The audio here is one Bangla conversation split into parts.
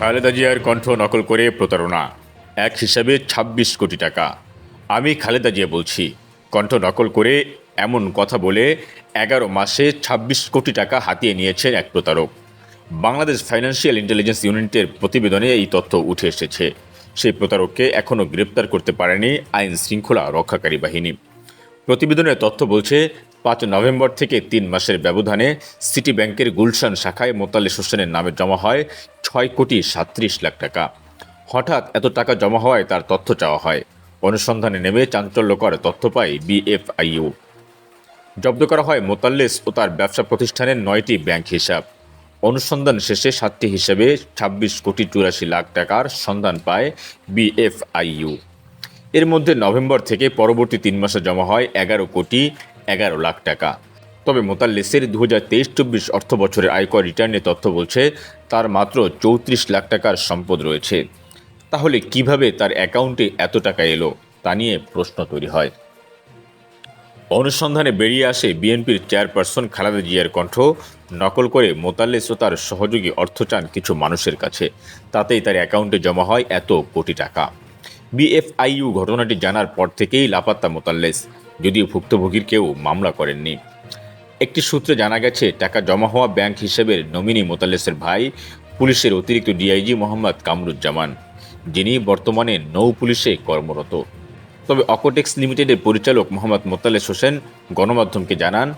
খালেদা জিয়ার কণ্ঠ নকল করে প্রতারণা। এক হিসাবে ২৬ কোটি টাকা। আমি খালেদা জিয়া বলছি, কণ্ঠ নকল করে এমন কথা বলে এগারো মাসে ২৬ কোটি টাকা হাতিয়ে নিয়েছেন এক প্রতারক। বাংলাদেশ ফাইন্যান্সিয়াল ইন্টেলিজেন্স ইউনিটের প্রতিবেদনে এই তথ্য উঠে এসেছে। সেই প্রতারককে এখনও গ্রেপ্তার করতে পারেনি আইন শৃঙ্খলা রক্ষাকারী বাহিনী। প্রতিবেদনের তথ্য বলছে পাঁচ নভেম্বর থেকে তিন মাসের ব্যবধানে সিটি ব্যাংকের গুলশান শাখায় মোতালেস হোসেনের নামে জমা হয় ছয় কোটি সাত্রিশ লাখ টাকা। হঠাৎ এত টাকা জমা হওয়ায় তার তথ্য চাওয়া হয়। অনুসন্ধানে নেমে চাঞ্চল্যকর তথ্য পায় বিএফআইইউ। জব্দ করা হয় মোতাল্লেস ও তার ব্যবসা প্রতিষ্ঠানের নয়টি ব্যাংক হিসাব। অনুসন্ধান শেষে সাতটি হিসেবে ছাব্বিশ কোটি চুরাশি লাখ টাকার সন্ধান পায় বিএফআইইউ। এর মধ্যে নভেম্বর থেকে পরবর্তী তিন মাসে জমা হয় এগারো কোটি এগারো লাখ টাকা। তবে মোতাল্লিসের দু হাজার তেইশ চব্বিশ অর্থ বছরের আয়কর রিটার্নের তথ্য বলছে, তার মাত্র চৌত্রিশ লাখ টাকার সম্পদ রয়েছে। তাহলে কীভাবে তার অ্যাকাউন্টে এত টাকা এলো, তা নিয়ে প্রশ্ন তৈরি হয়। অনুসন্ধানে বেরিয়ে আসে বিএনপির চেয়ারপারসন খালেদা জিয়ার কণ্ঠ, নকল করে মোতাল্লেস ও তার সহযোগী অর্থ চান কিছু মানুষের কাছে। তাতেই তার অ্যাকাউন্টে জমা হয় এত কোটি টাকা। বিএফআইইউ ঘটনাটি জানার পর থেকেই লাপাত্তা মোতাল্লেস যদিও ভুক্তভোগীর কেউ মামলা করেননি। একটি সূত্রে জানা গেছে, টাকা জমা হওয়া ব্যাংক হিসেবের নমিনি মোতালেসের ভাই, পুলিশের অতিরিক্ত ডিআইজি মোহাম্মদ কামরুজ্জামান, যিনি বর্তমানে নৌ পুলিশে কর্মরত। তবে অকোটেক্স লিমিটেডের পরিচালক মোহাম্মদ মোতালেস হোসেন গণমাধ্যমকে জানান,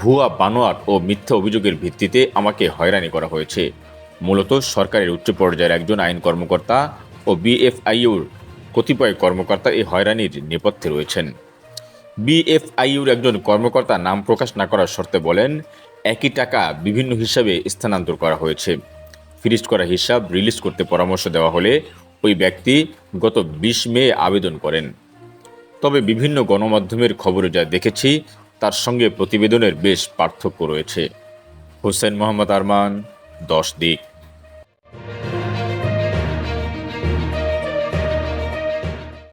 ভুয়া বানোয়াট ও মিথ্যা অভিযোগের ভিত্তিতে আমাকে হয়রানি করা হয়েছে। মূলত সরকারের উচ্চ পর্যায়ের একজন আইন কর্মকর্তা ও বিএফআইউর কতিপয় কর্মকর্তা এই হয়রানির নেপথ্যে রয়েছেন। বিএফআইউর একজন কর্মকর্তা নাম প্রকাশ না করার শর্তে বলেন, একই টাকা বিভিন্ন হিসাবে স্থানান্তর করা হয়েছে। ফ্রিজ করা হিসাব রিলিজ করতে পরামর্শ দেওয়া হলে ওই ব্যক্তি গত বিশ মে আবেদন করেন। তবে বিভিন্ন গণমাধ্যমের খবরে যা দেখেছি, তার সঙ্গে প্রতিবেদনের বেশ পার্থক্য রয়েছে। হোসেন মোহাম্মদ আরমান, দশ দিক।